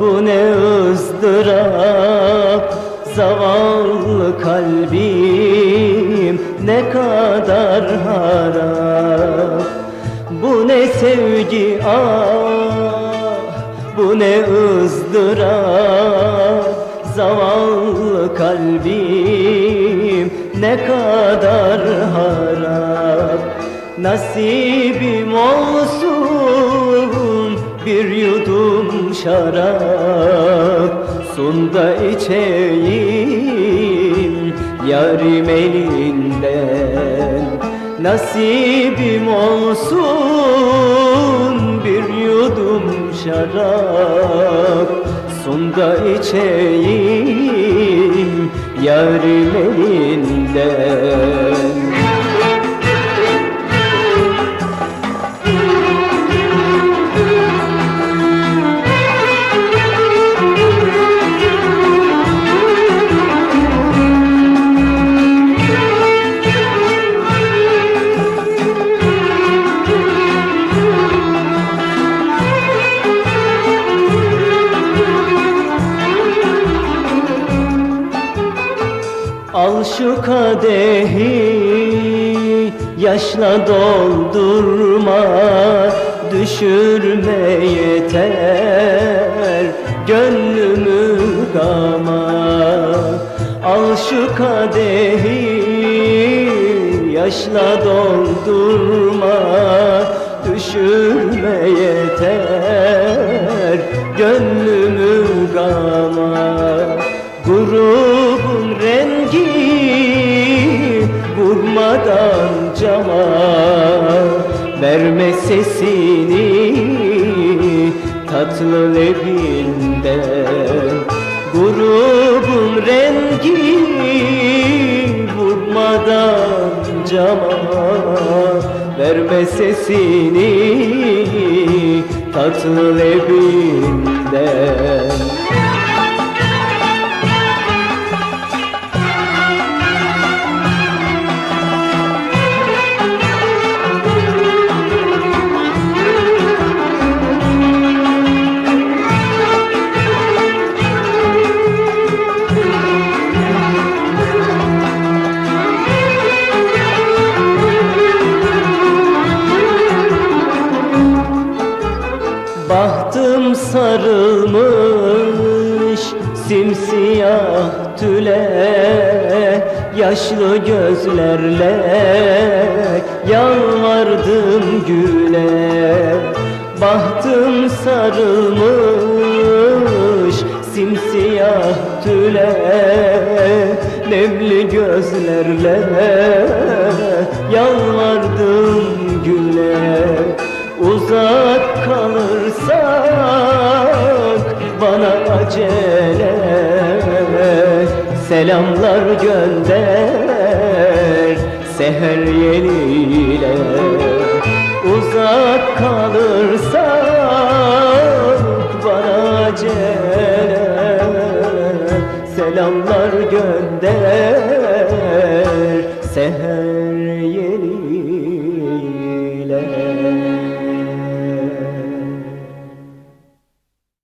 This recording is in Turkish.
Bu ne ızdırap. Zavallı kalbim Ne kadar harap. Bu ne sevgi ah Bu ne ızdırap. Zavallı kalbim Ne kadar harap. Nasibim olsun bir yudum şarap. Sun da içeyim yarim elinden. Nasibim olsun bir yudum şarap. Sun da içeyim yarim elinden şu kadehi yaşla doldurma Düşürme yeter. Gönlümü gama Al şu kadehi yaşla doldurma Düşürme yeter. Gönlümü gama Grubun vurmadan cama Verme sesini tatlı lebinden Grubun rengi vurmadan cama Verme sesini tatlı lebinden Bahtım sarılmış simsiyah tüle Yaşlı gözlerle yalvardım güle. Bahtım sarılmış simsiyah tüle Nemli gözlerle yalvardım güle. Uzak kalırsak acele. Selamlar gönder seher yeliyle Uzak kalırsak bana acele. Selamlar gönder seher